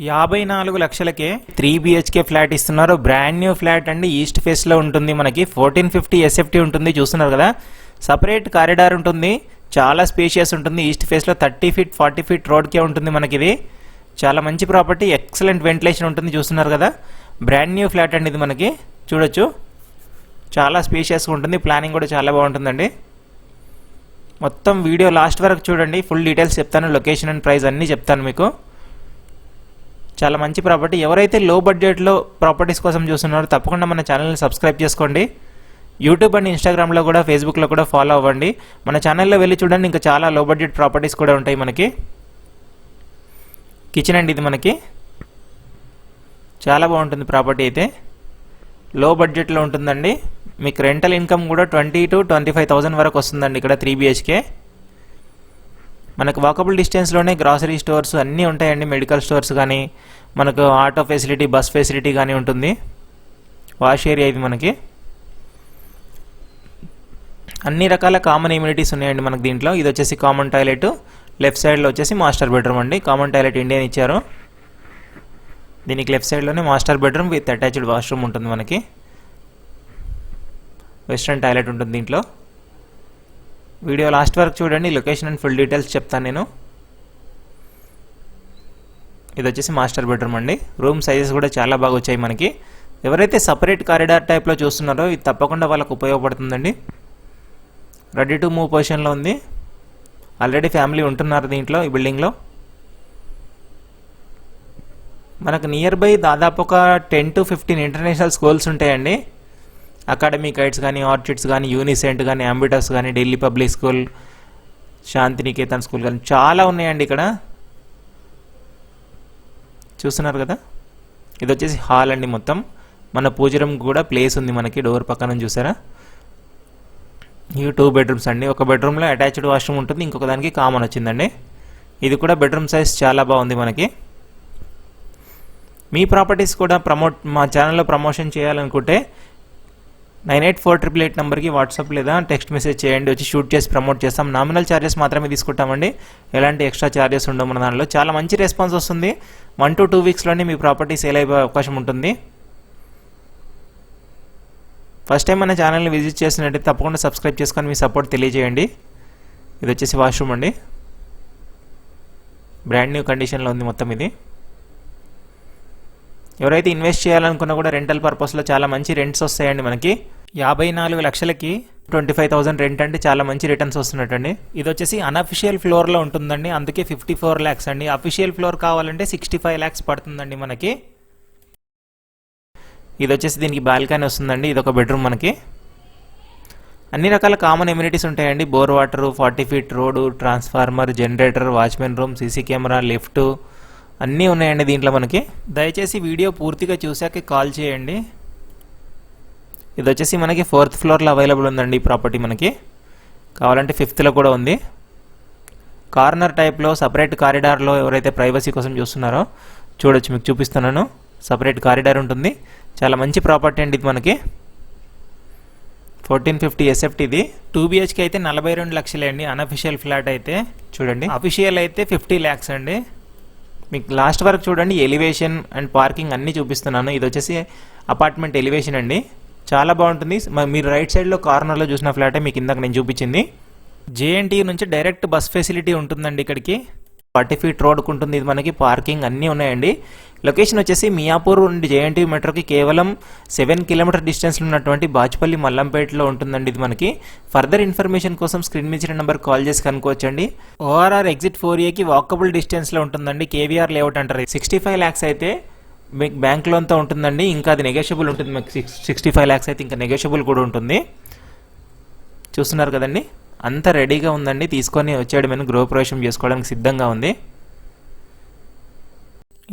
యాభై నాలుగు లక్షలకే త్రీ బిహెచ్కే ఫ్లాట్ ఇస్తున్నారు. బ్రాండ్ న్యూ ఫ్లాట్ అండి. ఈస్ట్ ఫేస్లో ఉంటుంది మనకి. ఫోర్టీన్ ఫిఫ్టీ ఎస్ఎఫ్టీ ఉంటుంది. చూస్తున్నారు కదా. సపరేట్ కారిడార్ ఉంటుంది. చాలా స్పేషియస్ ఉంటుంది. ఈస్ట్ ఫేస్లో థర్టీ ఫీట్ ఫార్టీ ఫీట్ రోడ్కే ఉంటుంది మనకి ఇది. చాలా మంచి ప్రాపర్టీ ఎక్సలెంట్ వెంటిలేషన్ ఉంటుంది. చూస్తున్నారు కదా. బ్రాండ్ న్యూ ఫ్లాట్ అండి ఇది మనకి. చూడొచ్చు. చాలా స్పేషియస్గా ఉంటుంది. ప్లానింగ్ కూడా చాలా బాగుంటుందండి. మొత్తం వీడియో లాస్ట్ వరకు చూడండి. ఫుల్ డీటెయిల్స్ చెప్తాను. లొకేషన్ అండ్ ప్రైస్ అన్నీ చెప్తాను మీకు. చాలా మంచి ప్రాపర్టీ ఎవరైతే లో బడ్జెట్లో ప్రాపర్టీస్ కోసం చూస్తున్నారో తప్పకుండా మన ఛానల్ని సబ్స్క్రైబ్ చేసుకోండి. యూట్యూబ్ అండ్ ఇన్స్టాగ్రామ్లో కూడా ఫేస్బుక్లో కూడా ఫాలో అవ్వండి. మన ఛానల్లో వెళ్ళి చూడండి ఇంకా చాలా లో బడ్జెట్ ప్రాపర్టీస్ కూడా ఉంటాయి మనకి. కిచెన్ అండి ఇది మనకి. చాలా బాగుంటుంది ప్రాపర్టీ అయితే. లో బడ్జెట్లో ఉంటుందండి. మీకు రెంటల్ ఇన్కమ్ కూడా twenty two twenty five thousand వరకు వస్తుందండి ఇక్కడ త్రీ బిహెచ్కే మనకు వాకబుల్ డిస్టెన్స్లోనే గ్రాసరీ స్టోర్స్ అన్నీ ఉంటాయండి మెడికల్ స్టోర్స్ కానీ మనకు ఆటో ఫెసిలిటీ బస్ ఫెసిలిటీ కానీ ఉంటుంది. వాష్ ఏరియా ఇది మనకి. అన్ని రకాల కామన్ ఇమ్యూనిటీస్ ఉన్నాయండి మనకు దీంట్లో. ఇది వచ్చేసి కామన్ టాయిలెట్ లెఫ్ట్ సైడ్లో వచ్చేసి మాస్టర్ బెడ్రూమ్ అండి. కామన్ టాయిలెట్ ఇండియన్ ఇచ్చారు. దీనికి left సైడ్లోనే master bedroom with attached washroom ఉంటుంది మనకి. వెస్ట్రన్ టాయిలెట్ ఉంటుంది దీంట్లో. వీడియో లాస్ట్ వరకు చూడండి లొకేషన్ అండ్ ఫుల్ డీటెయిల్స్ చెప్తాను నేను. ఇది వచ్చేసి మాస్టర్ బెడ్రూమ్ అండి. రూమ్ సైజెస్ కూడా చాలా బాగా వచ్చాయి మనకి. ఎవరైతే సపరేట్ కారిడార్ టైప్లో చూస్తున్నారో ఇది తప్పకుండా వాళ్ళకు ఉపయోగపడుతుందండి. రెడీ టు మూవ్ పొజిషన్లో ఉంది. ఆల్రెడీ ఫ్యామిలీ ఉంటున్నారు దీంట్లో ఈ బిల్డింగ్లో మనకు నియర్ బై దాదాపు ఒక ten to fifteen international schools ఉంటాయండి. అకాడమిక్ ఐట్స్ కానీ ఆర్చిడ్స్ కానీ యూనిసెంట్ కానీ అంబిటస్ కానీ Delhi public school Shantiniketan school కానీ చాలా ఉన్నాయండి ఇక్కడ. చూస్తున్నారు కదా? ఇది వచ్చేసి హాల్ అండి మొత్తం. మన పూజరం కూడా ప్లేస్ ఉంది మనకి డోర్ పక్కన చూసారా? ఇవి టూ బెడ్రూమ్స్ అండి. ఒక బెడ్రూమ్లో అటాచ్డ్ వాష్రూమ్ ఉంటుంది ఇంకొక దానికి కామన్ వచ్చిందండి. ఇది కూడా బెడ్రూమ్ సైజ్ చాలా బాగుంది మనకి. మీ ప్రాపర్టీస్ కూడా ప్రమోట్ మా ఛానల్లో ప్రమోషన్ చేయాలనుకుంటే nine eight four triple eight నెంబర్కి వాట్సాప్ లేదా టెక్స్ట్ మెసేజ్ చేయండి. వచ్చి షూట్ చేసి ప్రమోట్ చేస్తాం. నామినల్ ఛార్జెస్ మాత్రమే తీసుకుంటామండి. ఎలాంటి ఎక్స్ట్రా ఛార్జెస్ ఉండవు మన దానిలో చాలా మంచి రెస్పాన్స్ వస్తుంది. వన్ టు టూ వీక్స్లోనే మీ ప్రాపర్టీ సేల్ అయ్యే అవకాశం ఉంటుంది. ఫస్ట్ టైం మన ఛానల్ని విజిట్ చేసినట్టయితే తప్పకుండా సబ్స్క్రైబ్ చేసుకొని మీ సపోర్ట్ తెలియజేయండి. ఇది వచ్చేసి వాష్రూమ్ అండి. బ్రాండ్ న్యూ కండిషన్లో ఉంది మొత్తం ఇది. ఎవరైతే ఇన్వెస్ట్ చేయాలనుకున్నా కూడా రెంటల్ పర్పస్లో చాలా మంచి రెంట్స్ వస్తాయండి మనకి. యాభై నాలుగు లక్షలకి ట్వంటీ ఫైవ్ థౌసండ్ రెంట్ అంటే చాలా మంచి రిటర్న్స్ వస్తున్నట్టండి. ఇది వచ్చేసి అన్అఫిషియల్ ఫ్లోర్లో ఉంటుందండి. అందుకే ఫిఫ్టీ ఫోర్ ల్యాక్స్ అండి. అఫిషియల్ ఫ్లోర్ కావాలంటే సిక్స్టీ ఫైవ్ ల్యాక్స్ పడుతుందండి మనకి. ఇది వచ్చేసి దీనికి బాల్కనీ వస్తుందండి. ఇది ఒక బెడ్రూమ్ మనకి. అన్ని రకాల కామన్ ఎమ్యూనిటీస్ ఉంటాయండి. Bore water forty feet road transformer generator watchmen room CC camera lift అన్నీ ఉన్నాయండి దీంట్లో మనకి. దయచేసి వీడియో పూర్తిగా చూశాక కాల్ చేయండి. ఇది వచ్చేసి మనకి ఫోర్త్ ఫ్లోర్లో అవైలబుల్ ఉందండి ఈ ప్రాపర్టీ మనకి. కావాలంటే ఫిఫ్త్లో కూడా ఉంది. కార్నర్ టైప్లో సపరేట్ కారిడార్లో ఎవరైతే ప్రైవసీ కోసం చూస్తున్నారో చూడొచ్చు మీకు చూపిస్తున్నాను. సపరేట్ కారిడార్ ఉంటుంది. చాలా మంచి ప్రాపర్టీ అండి ఇది మనకి. ఫోర్టీన్ ఫిఫ్టీ ఎస్ఎఫ్టీ ఇది. టూ బిహెచ్కే అయితే నలభై రెండు లక్షలే అండి. అన్అఫిషియల్ ఫ్లాట్ అయితే. చూడండి. అఫిషియల్ అయితే ఫిఫ్టీ ల్యాక్స్ అండి. మీకు లాస్ట్ వరకు చూడండి. ఎలివేషన్ అండ్ పార్కింగ్ అన్నీ చూపిస్తున్నాను. ఇది వచ్చేసి అపార్ట్మెంట్ ఎలివేషన్ అండి. చాలా బాగుంటుంది. మీరు రైట్ సైడ్లో కార్నర్లో చూసిన ఫ్లాటే మీకు ఇందాక నేను చూపించింది. జేఎన్టీ నుంచి డైరెక్ట్ బస్ ఫెసిలిటీ ఉంటుందండి ఇక్కడికి. ఫార్టీ ఫీట్ రోడ్కు ఉంటుంది ఇది మనకి. పార్కింగ్ అన్నీ ఉన్నాయండి. లొకేషన్ వచ్చేసి మియాపూర్ నుండి జేఎన్టీ మెట్రోకి కేవలం సెవెన్ కిలోమీటర్ డిస్టెన్స్లో ఉన్నటువంటి బాచుపల్లి మల్లంపేటలో ఉంటుందండి ఇది మనకి. ఫర్దర్ ఇన్ఫర్మేషన్ కోసం స్క్రీన్ మీద ఇచ్చిన నెంబర్ కాల్ చేసి కనుక్కోవచ్చండి. ఓఆర్ఆర్ ఎగ్జిట్ ఫోర్ ఏకి వాకబుల్ డిస్టెన్స్లో ఉంటుందండి. కేవీఆర్ లేఅవుట్ అంటారు. సిక్స్టీ ఫైవ్ ల్యాక్స్ అయితే మీకు బ్యాంక్ లోన్తో ఉంటుందండి. ఇంకా అది నెగోషియబుల్ ఉంటుంది. మీకు సిక్స్ సిక్స్టీ ఫైవ్ ల్యాక్స్ అయితే ఇంకా నెగోషియబుల్ కూడా ఉంటుంది. చూస్తున్నారు కదండి? అంతా రెడీగా ఉందండి. తీసుకొని వచ్చేయడమని గృహప్రవేశం చేసుకోవడానికి సిద్ధంగా ఉంది.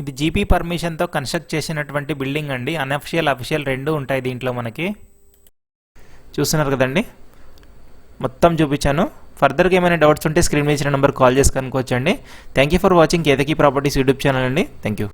ఇది జీపీ పర్మిషన్తో కన్స్ట్రక్ట్ చేసినటువంటి బిల్డింగ్ అండి. అన్అఫిషియల్ అఫిషియల్ రెండు ఉంటాయి దీంట్లో మనకి. చూస్తున్నారు కదండి? మొత్తం చూపించాను. ఫర్దర్గా ఏమైనా డౌట్స్ ఉంటే స్క్రీన్ మీద ఇచ్చిన నెంబర్ కాల్ చేసి కనుక్కోవచ్చండి. Thank you for watching Ketaki properties YouTube channel అండి. Thank you